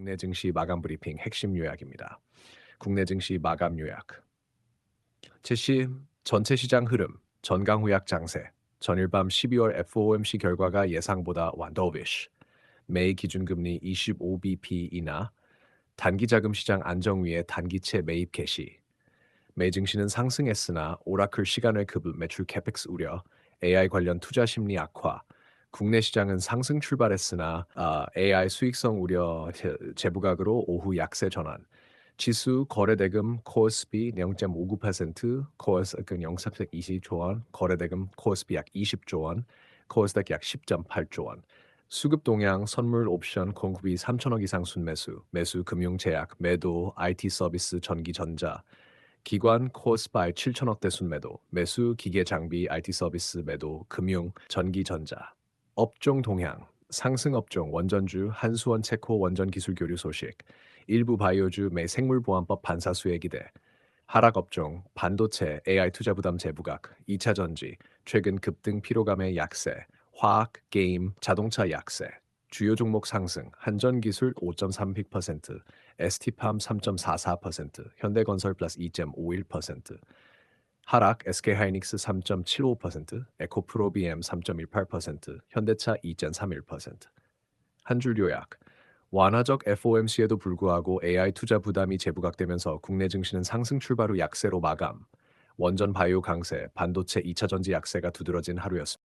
국내 증시 마감 브리핑 핵심 요약입니다. 국내 증시 마감 요약. 제시 전체 시장 흐름, 전강 후약 장세, 전일 밤 12월 FOMC 결과가 예상보다 완도비쉬, 매일 기준금리 25bp 이나 단기 자금 시장 안정 위에 단기채 매입 개시. 매 증시는 상승했으나 오라클 시간외 급을 매출 캐펙스 우려, AI 관련 투자 심리 악화, 국내 시장은 상승 출발했으나 아, AI 수익성 우려 제- 재부각으로 오후 약세 전환. 지수 거래대금 코스피 0.59%, 코스닥 0.20조 원, 거래대금 코스피 약 20조 원, 코스닥 약 10.8조 원. 수급 동향, 선물 옵션 공급이 3천억 이상 순매수, 매수 금융 제약, 매도 IT 서비스 전기 전자, 기관 코스파이 7천억대 순매도, 매수 기계 장비 IT 서비스 매도, 금융 전기 전자. 업종 동향, 상승 업종 원전주 한수원 체코 원전 기술 교류 소식, 일부 바이오주 매 생물보안법 반사 수혜 기대, 하락 업종 반도체 AI 투자 부담 재부각, 2차 전지 최근 급등 피로감의 약세, 화학, 게임, 자동차 약세, 주요 종목 상승, 한전기술 5.36%, ST팜 3.44%, 현대건설 플러스 2.51%, 하락 SK하이닉스 3.75%, 에코프로비엠 3.18%, 현대차 2.31%. 한 줄 요약. 완화적 FOMC에도 불구하고 AI 투자 부담이 재부각되면서 국내 증시는 상승 출발 후 약세로 마감. 원전 바이오 강세, 반도체 2차 전지 약세가 두드러진 하루였습니다.